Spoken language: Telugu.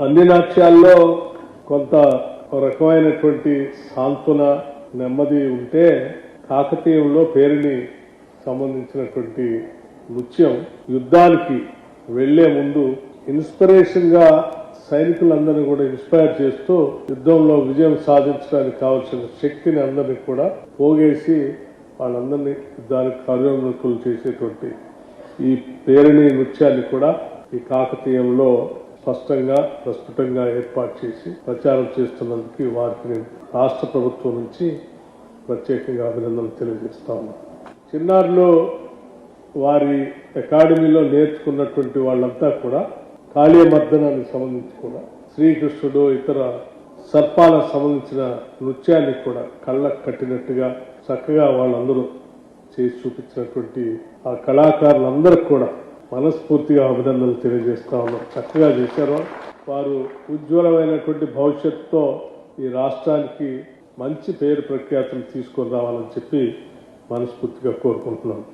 అన్ని నాట్యాల్లో కొంత ఒక రకమైనటువంటి సాంత్వన నెమ్మది ఉంటే కాకతీయంలో పేరుని సంబంధించినటువంటి నృత్యం యుద్ధానికి వెళ్ళే ముందు ఇన్స్పిరేషన్గా సైనికులందరినీ కూడా ఇన్స్పైర్ చేస్తూ యుద్ధంలో విజయం సాధించడానికి కావాల్సిన శక్తిని అందరినీ కూడా పోగేసి వాళ్ళందరినీ యుద్ధానికి కార్యోన్నతులు చేసేటువంటి ఈ పేరుని నృత్యాన్ని కూడా ఈ కాకతీయంలో స్పష్టంగా ప్రస్ఫుటంగా ఏర్పాటు చేసి ప్రచారం చేస్తున్నందుకు వారికి నేను రాష్ట్ర ప్రభుత్వం నుంచి ప్రత్యేకంగా అభినందనలు తెలియజేస్తా ఉన్నాను. చిన్నారులు వారి అకాడమీలో నేర్చుకున్నటువంటి వాళ్ళంతా కూడా కాళీయమర్దనానికి సంబంధించి కూడా శ్రీకృష్ణుడు ఇతర సర్పాలకు సంబంధించిన నృత్యాన్ని కూడా కళ్ళకు కట్టినట్టుగా చక్కగా వాళ్ళందరూ చేసి చూపించినటువంటి ఆ కళాకారులందరికీ కూడా మనస్ఫూర్తిగా అభినందనలు తెలియజేస్తా ఉన్నాం. చక్కగా చేశారు. వారు ఉజ్వలమైనటువంటి భవిష్యత్తుతో ఈ రాష్ట్రానికి మంచి పేరు ప్రఖ్యాతులు తీసుకొని రావాలని చెప్పి మనస్ఫూర్తిగా కోరుకుంటున్నాను